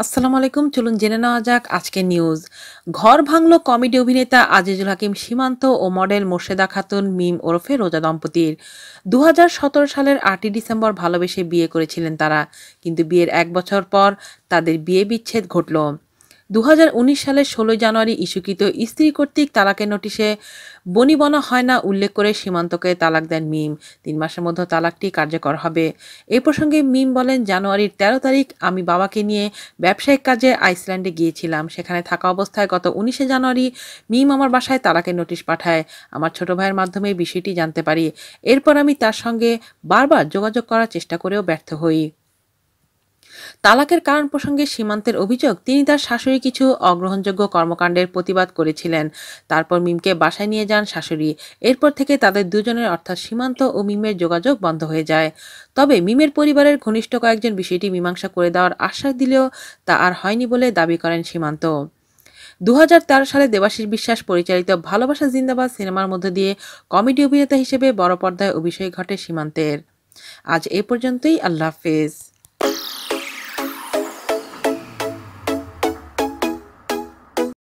আসসালামু আলাইকুম, চলুন জেনে নেওয়া যাক আজকের নিউজ ঘর ভাঙল কমেডি অভিনেতা আজিজুল হাকিম সীমান্ত ও মডেল মোর্শেদা খাতুন মিম ওরফে রোজা দম্পতির। দু হাজার সতেরো সালের আটই ডিসেম্বর ভালোবেসে বিয়ে করেছিলেন তারা, কিন্তু বিয়ের এক বছর পর তাদের বিয়ে বিচ্ছেদ ঘটল। দু হাজার উনিশ সালের ষোলোই জানুয়ারি ইস্যুকৃত স্ত্রী কর্তৃক তালাকের নোটিশে বনিবনা হয় না উল্লেখ করে সীমান্তকে তালাক দেন মিম। তিন মাসের মধ্যে তালাকটি কার্যকর হবে। এ প্রসঙ্গে মিম বলেন, জানুয়ারির ১৩ তারিখ আমি বাবাকে নিয়ে ব্যবসায়িক কাজে আইসল্যান্ডে গিয়েছিলাম। সেখানে থাকা অবস্থায় গত উনিশে জানুয়ারি মিম আমার বাসায় তালাকের নোটিশ পাঠায়। আমার ছোট ভাইয়ের মাধ্যমে বিষয়টি জানতে পারি। এরপর আমি তার সঙ্গে বারবার যোগাযোগ করার চেষ্টা করেও ব্যর্থ হই। তালাকের কারণ প্রসঙ্গে সীমান্তের অভিযোগ, তিনি তার শাশুড়ি কিছু অগ্রহণযোগ্য কর্মকাণ্ডের প্রতিবাদ করেছিলেন। তারপর মিমকে বাসায় নিয়ে যান শাশুড়ি। এরপর থেকে তাদের দুজনের অর্থাৎ সীমান্ত ও মিমের যোগাযোগ বন্ধ হয়ে যায়। তবে মিমের পরিবারের ঘনিষ্ঠ কয়েকজন বিষয়টি মীমাংসা করে দেওয়ার আশ্বাস দিলেও তা আর হয়নি বলে দাবি করেন সীমান্ত। দু হাজার তেরো সালে দেবাশিস বিশ্বাস পরিচালিত ভালোবাসা জিন্দাবাদ সিনেমার মধ্য দিয়ে কমেডি অভিনেতা হিসেবে বড় পর্দায় অভিষেক ঘটে সীমান্তের। আজ এ পর্যন্তই, আল্লাহ হাফেজ।